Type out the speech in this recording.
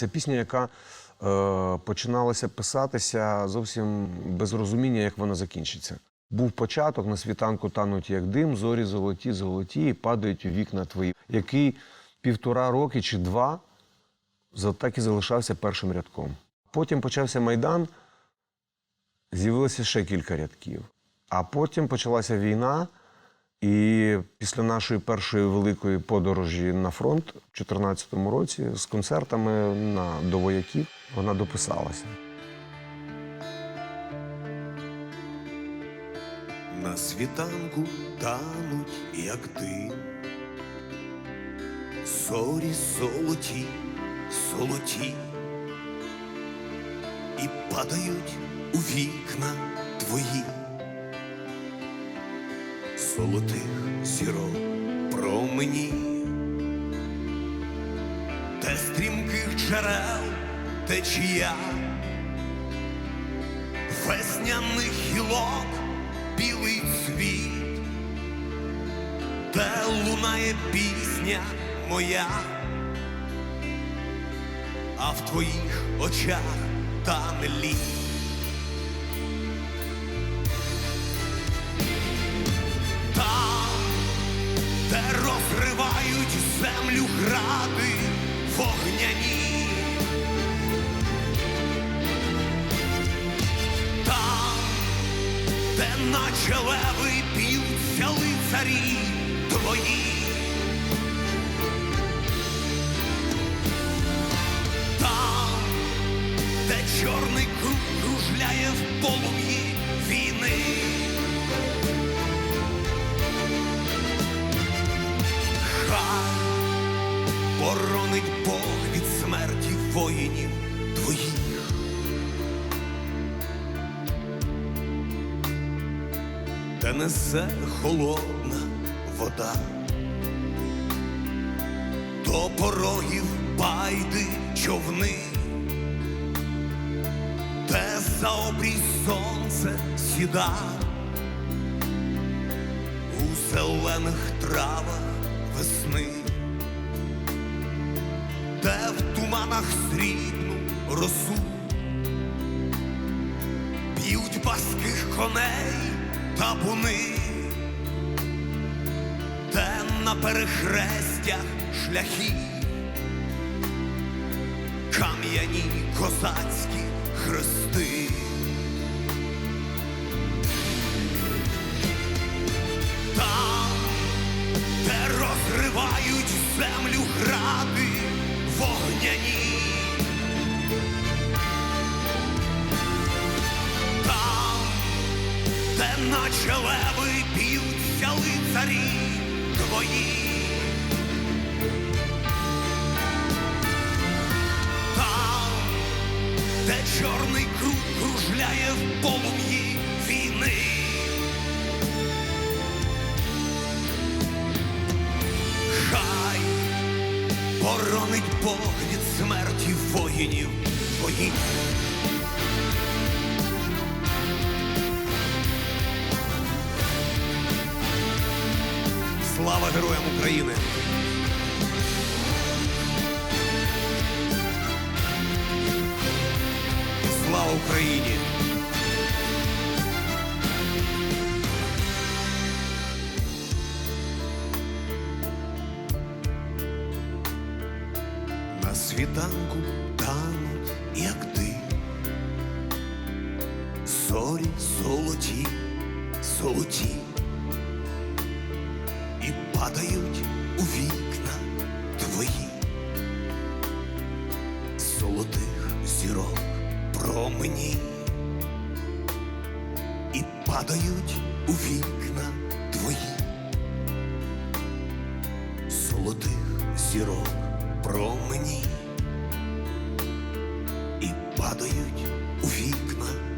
Це пісня, яка е, починалася писатися зовсім без розуміння, як вона закінчиться. Був початок на світанку тануть як дим, зорі золоті, золоті, і падають у вікна твої, який півтора роки чи два так і залишався першим рядком. Потім почався майдан, з'явилося ще кілька рядків. А потім почалася війна, і після нашої першої великої подорожі на фронт у 2014 році з концертами на, до вояків вона дописалася. На світанку тануть, як дим, зорі золоті, золоті, і падають у вікна твої, золотих зірок промені, де стрімких джерел течія весняних гілок білий цвіт, де лунає пісня моя, а в твоїх очах тане лід. Там, де наче леви б'ються лицарі твої. Там, де чорний круг кружляє в полум'ї війни. Хай боронить Бог від смерті воїнів Та несе холодна вода, до порогів байди човни, де за обрій сонце сіда, у зелених травах весни, де в туманах срібну росу. Б'ють паских коней табуни, де на перехрестях шляхи, кам'яні козацькі хрести. Там, де розривають землю гради вогняні. Наче леви б'ються лицарі твої. Там, де чорний круг кружляє в полум'ї війни. Хай боронить Бог від смерті воїнів твоїх. Слава героям України! Слава Україні! На світанку тануть, як ти, зорі золоті, золоті падають у вікна твої. Золотих зірок промені і падають у вікна твої. Золотих зірок промені і падають у вікна